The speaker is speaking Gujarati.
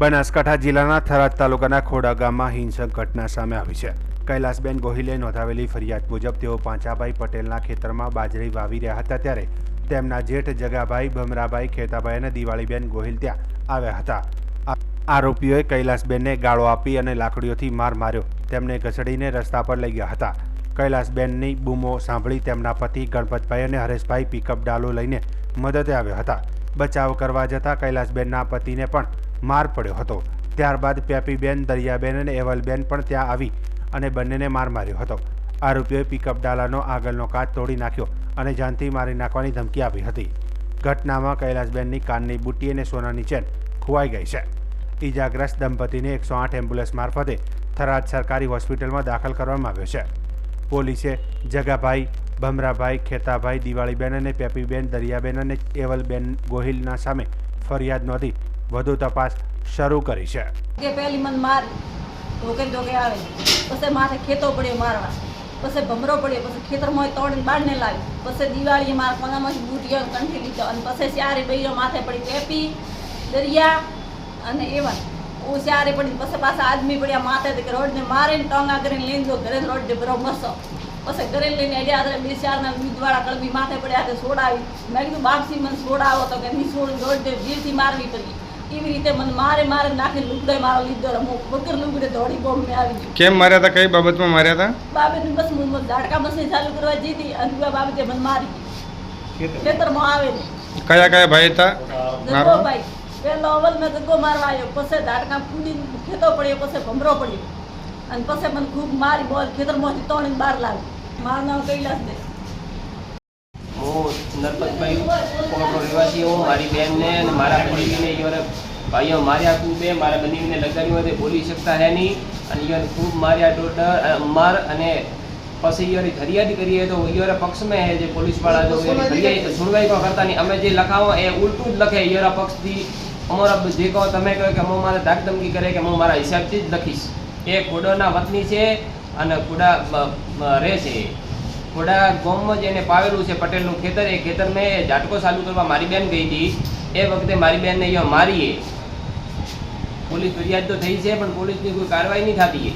બનાસકાંઠા જિલ્લાના થરાદ તાલુકાના ખોડા ગામમાં હિંસક ઘટના સામે આવી છે. કૈલાસબેન ગોહિલે નોંધાવેલી ફરિયાદ મુજબ તેઓ પાંચાભાઈ પટેલના ખેતરમાં બાજરી વાવી રહ્યા હતા ત્યારે તેમના જેઠ જગાભાઈ, ભમરાભાઈ, ખેતાભાઈ અને દિવાળીબેન ગોહિલ ત્યાં આવ્યા હતા. આરોપીઓએ કૈલાસબેનને ગાળો આપી અને લાકડીઓથી માર માર્યો. તેમને ઘસડીને રસ્તા પર લઈ ગયા હતા. કૈલાસબેનની બૂમો સાંભળી તેમના પતિ ગણપતભાઈ અને હરેશભાઈ પિકઅપ ડાલો લઈને મદદે આવ્યા હતા. બચાવ કરવા જતાં કૈલાસબેનના પતિને પણ માર પડ્યો હતો. ત્યારબાદ પ્યાપીબેન, દરિયાબેન અને એવલબેન પણ ત્યાં આવી અને બંનેને માર માર્યો હતો. આરોપીઓએ પિકઅપ ડાલાનો આગળનો કાચ તોડી નાખ્યો અને જાનથી મારી નાખવાની ધમકી આપી હતી. ઘટનામાં કૈલાસબેનની કાનની બુટ્ટી અને સોનાની ચેન ખોવાઈ ગઈ છે. ઈજાગ્રસ્ત દંપતીને એકસો આઠ એમ્બ્યુલન્સ મારફતે થરાદ સરકારી હોસ્પિટલમાં દાખલ કરવામાં આવ્યો છે. પોલીસે જગાભાઈ, ભમરાભાઈ, ખેતાભાઈ, દિવાળીબેન અને પેપીબેન દરિયાબેન અને એવલબેન ગોહિલના સામે ફરિયાદ નોંધી વધુ તપાસ શરૂ કરી છે. કે પહેલી મન માર ઢોકે ઢોકે આવે. પછી માથે ખેતો પડ્યો મારવા. પછી ભમરો પડ્યો, પછી ખેતરમાં તોડીને બાળને લાવી. પછી દિવાળીએ મારા કોનામાંથી બુટિયો કંઠી લીધો અને પછી ચારે બૈરો માથે પડી પેપી દરિયા અને એવા. ચારે પડી પછી પાછા આદમી પડ્યા માથે કે રોડને મારીને ટોંગા કરીને લઈને જો ઘરે રોડ બરો મસો. પછી ઘરે લઈને અડ્યા હતા બે ચારના દૂધવાળા કળબી માથે પડ્યા તે સોડાવી. મેં કીધું, બાપસી, મને સોડાવો તો કે નહીં, સોડ, રોડ દે વીરથી મારવી પડી. એવી રીતે મને મારે મારે નાખી લુગડે મારો લીધો હું વગર લુગડે દોડી બોમ્બ મેં આવી ગઈ કેમ માર્યા હતા કઈ બાબતમાં માર્યા હતા બાબે બસ હું ઝાડકા મશીન ચાલુ કરવા જીતી અને બાબતે મને મારી ખેતરમાં? આવે ને. કયા કયા ભાઈ હતા? મારો? ભાઈ. પેલો અવલ મેં ગગો મારવા આવ્યો. પછી ઝાડકા ફૂડી ખેતો પડ્યો પછી ભમરો પડ્યો. અને પછી મને ખૂબ મારી બોલ ખેતરમાંથી તોડીને બહાર લાવી. મારું નામ કૈલાસ દે હું નરપતભાઈ કોટનો રહેવાસી હું મારી બહેનને અને મારા ઈવને ભાઈઓ માર્યા ખૂબ બે મારા બંદીવીને લગાડ્યું હોય બોલી શકતા હે નહીં. અને ઈવને ખૂબ માર્યા ડોટર માર અને પછી ઈવની ફરિયાદ કરીએ તો ઈવરા પક્ષમાં હે જે પોલીસવાળા જો ફરિયાદ સુનવાઈ કોઈ કરતા નહીં. અમે જે લખાવો એ ઉલટું જ લખે ઈવરા પક્ષથી. અમારા જે કહો તમે કહો કે હું મારે ધાક ધમકી કરે કે હું મારા હિસાબથી જ લખીશ. એ ખોડોના વતની છે અને ખોડા રહે છે થોડા ગોમમાં જ એને પાવેલું છે પટેલનું ખેતર. એ ખેતર મેં ઝાટકો ચાલુ કરવા મારી બેન ગઈ હતી. એ વખતે મારી બેનને અહીંયા મારીએ. પોલીસ ફરિયાદ તો થઈ છે, પણ પોલીસની કોઈ કાર્યવાહી નહીં થતી